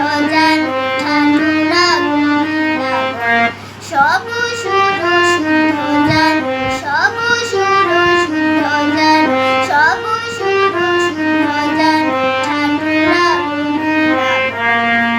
রোজান